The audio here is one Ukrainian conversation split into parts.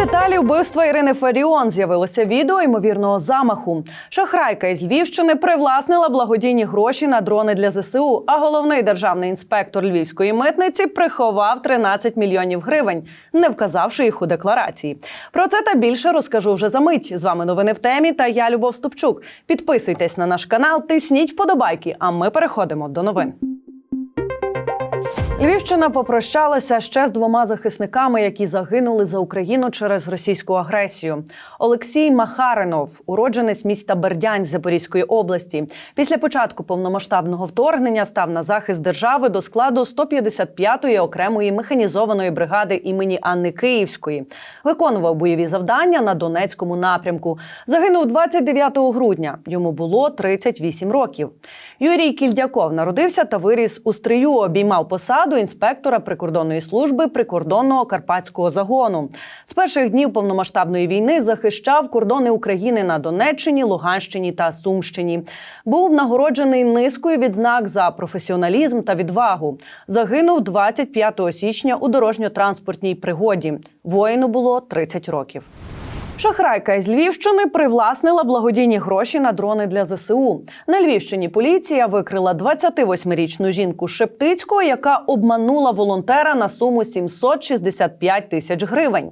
деталі вбивства Ірини Фаріон з'явилося відео ймовірного замаху. Шахрайка із Львівщини привласнила благодійні гроші на дрони для ЗСУ. А головний державний інспектор львівської митниці приховав 13 мільйонів гривень, не вказавши їх у декларації. Про це та більше розкажу вже за мить. З вами новини в темі. Та я Любов Ступчук. Підписуйтесь на наш канал, тисніть вподобайки. А ми переходимо до новин. Львівщина попрощалася ще з двома захисниками, які загинули за Україну через російську агресію. Олексій Махаринов, уродженець міста Бердянськ Запорізької області, після початку повномасштабного вторгнення став на захист держави до складу 155-ї окремої механізованої бригади імені Анни Київської. Виконував бойові завдання на Донецькому напрямку. Загинув 29 грудня. Йому було 38 років. Юрій Кільдяков народився та виріс у стрию. Обіймав посаду інспектора прикордонної служби прикордонного карпатського загону. З перших днів повномасштабної війни захищав кордони України на Донеччині, Луганщині та Сумщині. Був нагороджений низкою відзнак за професіоналізм та відвагу. Загинув 25 січня у дорожньо-транспортній пригоді. Воїну було 30 років. Шахрайка із Львівщини привласнила благодійні гроші на дрони для ЗСУ. На Львівщині поліція викрила 28-річну жінку Шептицького, яка обманула волонтера на суму 765 тисяч гривень.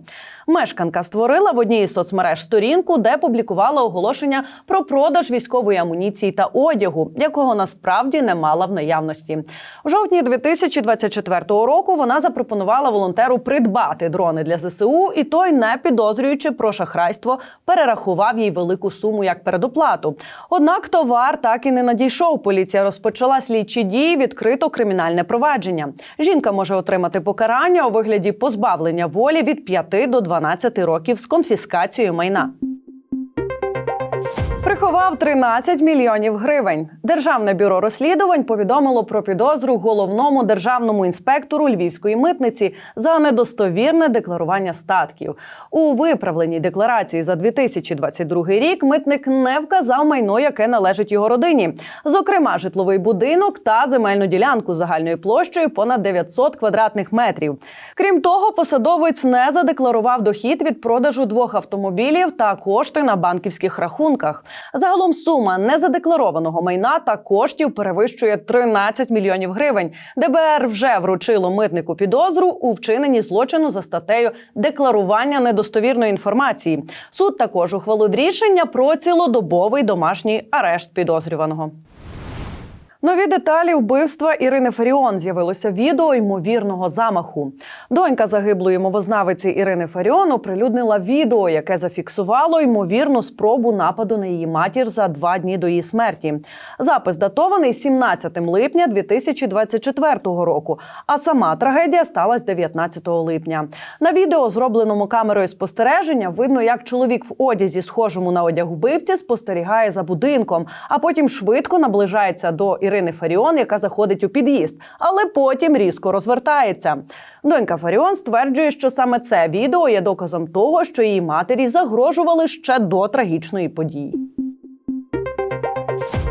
Мешканка створила в одній із соцмереж сторінку, де публікувала оголошення про продаж військової амуніції та одягу, якого насправді не мала в наявності. У жовтні 2024 року вона запропонувала волонтеру придбати дрони для ЗСУ, і той, не підозрюючи про шахрайство, перерахував їй велику суму як передоплату. Однак товар так і не надійшов. Поліція розпочала слідчі дії, відкрито кримінальне провадження. Жінка може отримати покарання у вигляді позбавлення волі від 5 до 12 років з конфіскацією майна. Приховав 13 мільйонів гривень. Державне бюро розслідувань повідомило про підозру головному державному інспектору львівської митниці за недостовірне декларування статків. У виправленій декларації за 2022 рік митник не вказав майно, яке належить його родині, зокрема, житловий будинок та земельну ділянку загальною площею понад 900 квадратних метрів. Крім того, посадовець не задекларував дохід від продажу двох автомобілів та кошти на банківських рахунках. Загалом сума незадекларованого майна та коштів перевищує 13 мільйонів гривень. ДБР вже вручило митнику підозру у вчиненні злочину за статтею декларування недостовірної інформації. Суд також ухвалив рішення про цілодобовий домашній арешт підозрюваного. Нові деталі вбивства Ірини Фаріон з'явилося відео ймовірного замаху. Донька загиблої мовознавиці Ірини Фаріон оприлюднила відео, яке зафіксувало ймовірну спробу нападу на її матір за два дні до її смерті. Запис датований 17 липня 2024 року. А сама трагедія сталася 19 липня. На відео, зробленому камерою спостереження, видно, як чоловік в одязі, схожому на одяг вбивці, спостерігає за будинком, а потім швидко наближається до Ірини Фаріон, яка заходить у під'їзд, але потім різко розвертається. Донька Фаріон стверджує, що саме це відео є доказом того, що її матері загрожували ще до трагічної події.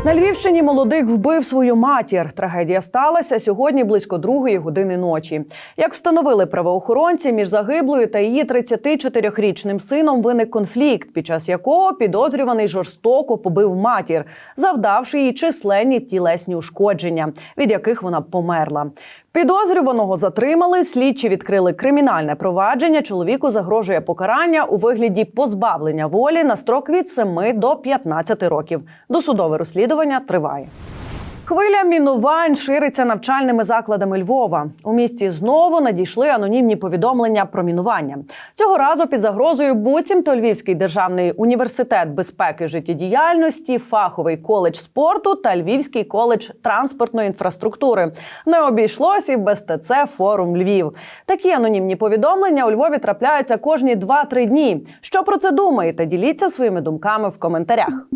На Львівщині молодик вбив свою матір. Трагедія сталася сьогодні близько другої години ночі. Як встановили правоохоронці, між загиблою та її 34-річним сином виник конфлікт, під час якого підозрюваний жорстоко побив матір, завдавши їй численні тілесні ушкодження, від яких вона померла. Підозрюваного затримали. Слідчі відкрили кримінальне провадження. Чоловіку загрожує покарання у вигляді позбавлення волі на строк від 7 до 15 років. Досудове розслідування триває. Хвиля мінувань шириться навчальними закладами Львова. У місті знову надійшли анонімні повідомлення про мінування. Цього разу під загрозою буцімто Львівський державний університет безпеки життєдіяльності, фаховий коледж спорту та Львівський коледж транспортної інфраструктури. Не обійшлось і без ТЦ форум Львів. Такі анонімні повідомлення у Львові трапляються кожні 2-3 дні. Що про це думаєте? Діліться своїми думками в коментарях.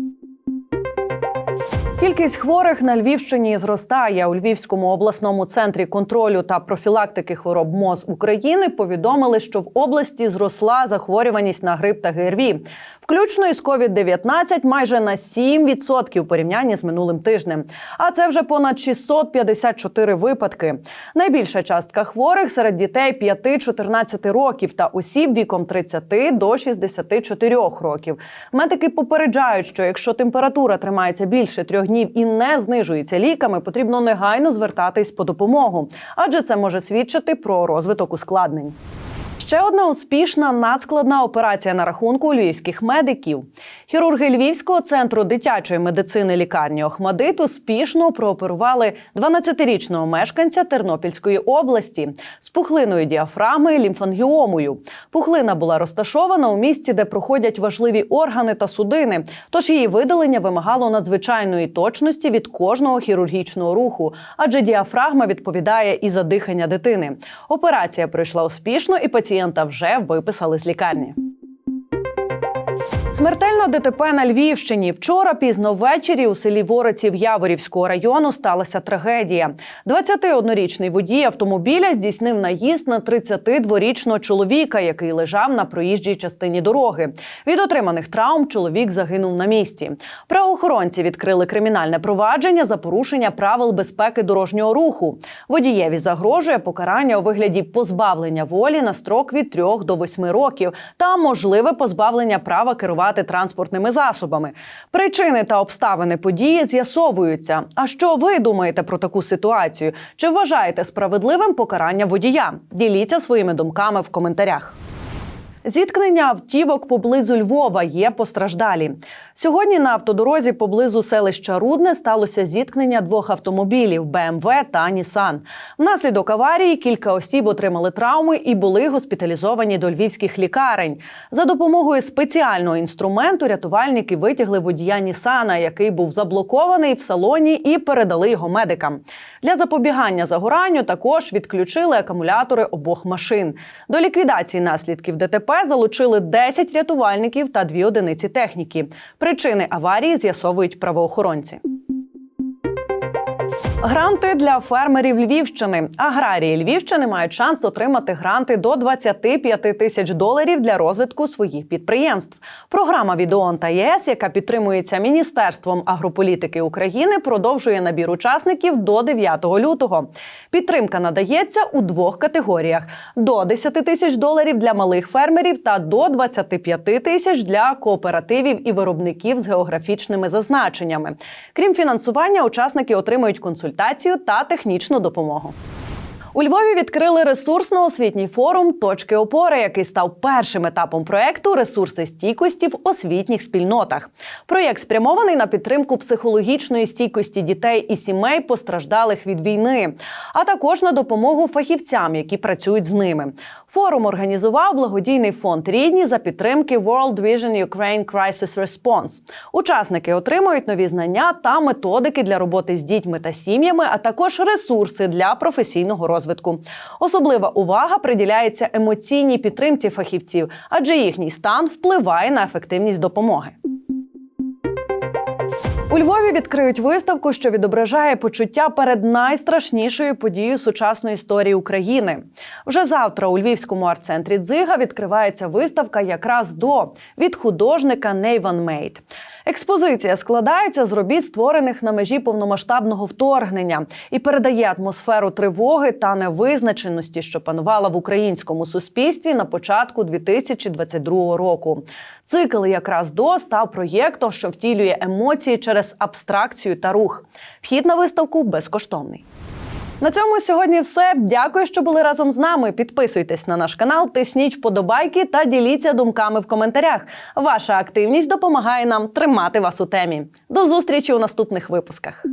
Кількість хворих на Львівщині зростає у Львівському обласному центрі контролю та профілактики хвороб моз України. Повідомили, що в області зросла захворюваність на грип та ГРВІ, включно із covid 19 майже на 7% у порівнянні з минулим тижнем. А це вже понад 654 випадки. Найбільша частка хворих серед дітей 5-14 років та осіб віком 30 до 64 років. Медики попереджають, що якщо температура тримається більше 3 огнів і не знижується ліками, потрібно негайно звертатись по допомогу, адже це може свідчити про розвиток ускладнень. Ще одна успішна надскладна операція на рахунку львівських медиків. Хірурги Львівського центру дитячої медицини лікарні Охмадит успішно прооперували 12-річного мешканця Тернопільської області з пухлиною діафрагми лімфангіомою. Пухлина була розташована у місці, де проходять важливі органи та судини. Тож її видалення вимагало надзвичайної точності від кожного хірургічного руху, адже діафрагма відповідає і за дихання дитини. Операція пройшла успішно, і пацієнта вже виписали з лікарні. Смертельна ДТП на Львівщині. Вчора пізно ввечері у селі Вориців Яворівського району сталася трагедія. 21-річний водій автомобіля здійснив наїзд на 32-річного чоловіка, який лежав на проїжджій частині дороги. Від отриманих травм чоловік загинув на місці. Правоохоронці відкрили кримінальне провадження за порушення правил безпеки дорожнього руху. Водієві загрожує покарання у вигляді позбавлення волі на строк від 3 до 8 років та можливе позбавлення права керувати транспортними засобами. Причини та обставини події з'ясовуються. А що ви думаєте про таку ситуацію? Чи вважаєте справедливим покарання водія? Діліться своїми думками в коментарях. Зіткнення автівок поблизу Львова є постраждалі. Сьогодні на автодорозі поблизу селища Рудне сталося зіткнення двох автомобілів БМВ та Нісан. Внаслідок аварії кілька осіб отримали травми і були госпіталізовані до львівських лікарень. За допомогою спеціального інструменту рятувальники витягли водія Нісана, який був заблокований в салоні, і передали його медикам. Для запобігання загоранню також відключили акумулятори обох машин. До ліквідації наслідків ДТП залучили 10 рятувальників та дві одиниці техніки. Причини аварії з'ясовують правоохоронці. Гранти для фермерів Львівщини. Аграрії Львівщини мають шанс отримати гранти до 25 тисяч доларів для розвитку своїх підприємств. Програма від та ЄС, яка підтримується Міністерством агрополітики України, продовжує набір учасників до 9 лютого. Підтримка надається у двох категоріях: до 10 тисяч доларів для малих фермерів та до 25 тисяч для кооперативів і виробників з географічними зазначеннями. Крім фінансування, учасники отримують консультацію та технічну допомогу. У Львові відкрили ресурсно-освітній форум Точки опори, який став першим етапом проекту Ресурси стійкості в освітніх спільнотах. Проєкт спрямований на підтримку психологічної стійкості дітей і сімей, постраждалих від війни, а також на допомогу фахівцям, які працюють з ними. Форум організував благодійний фонд рідні за підтримки World Vision Ukraine Crisis Response. Учасники отримують нові знання та методики для роботи з дітьми та сім'ями, а також ресурси для професійного розвитку. Особлива увага приділяється емоційній підтримці фахівців, адже їхній стан впливає на ефективність допомоги. У Львові відкриють виставку, що відображає почуття перед найстрашнішою подією сучасної історії України. Вже завтра у Львівському арт-центрі Дзига відкривається виставка якраз до від художника Нейван Мейт. Експозиція складається з робіт, створених на межі повномасштабного вторгнення, і передає атмосферу тривоги та невизначеності, що панувала в українському суспільстві на початку 2022 року. Цикл якраз до став проєктом, що втілює емоції через абстракцію та рух. Вхід на виставку безкоштовний. На цьому сьогодні все. Дякую, що були разом з нами. Підписуйтесь на наш канал, тисніть вподобайки та діліться думками в коментарях. Ваша активність допомагає нам тримати вас у темі. До зустрічі у наступних випусках.